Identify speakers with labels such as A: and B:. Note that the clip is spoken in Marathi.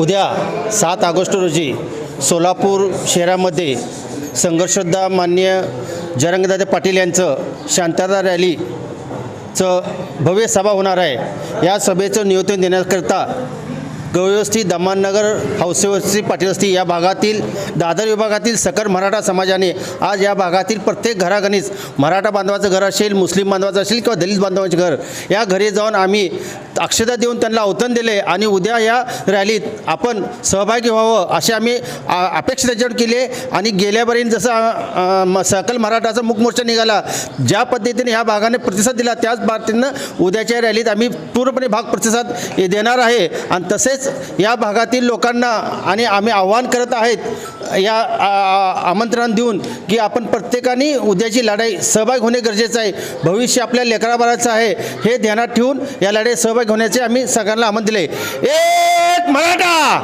A: उद्या सात ऑगस्ट रोजी सोलापूर शहरामध्ये संघर्षदा मान्य जरंगदादा पाटील यांचं शांतता रॅलीचं भव्य सभा होणार आहे. या सभेचं नियोजन देण्याकरता गवळवस्ती दमाननगर हौसेवस्ती पाटीलस्ती या भागातील दादर विभागातील सकल मराठा समाजाने आज या भागातील प्रत्येक घराघणीच मराठा बांधवाचं घर असेल मुस्लिम बांधवाचं असेल किंवा दलित बांधवांचे घर या घरी जाऊन आम्ही अक्षता देऊन त्यांना अवतन दिले आणि उद्या या रॅलीत आपण सहभागी व्हावं असे आम्ही आ- अपेक्षा त्याच्यावर केली आणि गेल्यापर्यंत जसं म- सकल मराठाचा मुखमोर्चा निघाला ज्या पद्धतीने ह्या भागाने प्रतिसाद दिला त्याच पद्धतीनं उद्याच्या रॅलीत आम्ही पूर्णपणे भाग प्रतिसाद देणार आहे. आणि तसेच या भागातील लोकांना आणि आम्ही आव्हान करत आहेत या आमंत्रण देऊन की आपण प्रत्येकाने उद्याची लढाई सहभाग होणे गरजेचं आहे. भविष्य आपल्या लेकराबाळाचं आहे हे ध्यानात ठेवून या लढाईत सहभाग होण्याचे आम्ही सगळ्यांना आमंत्रण दिले एक मराठा!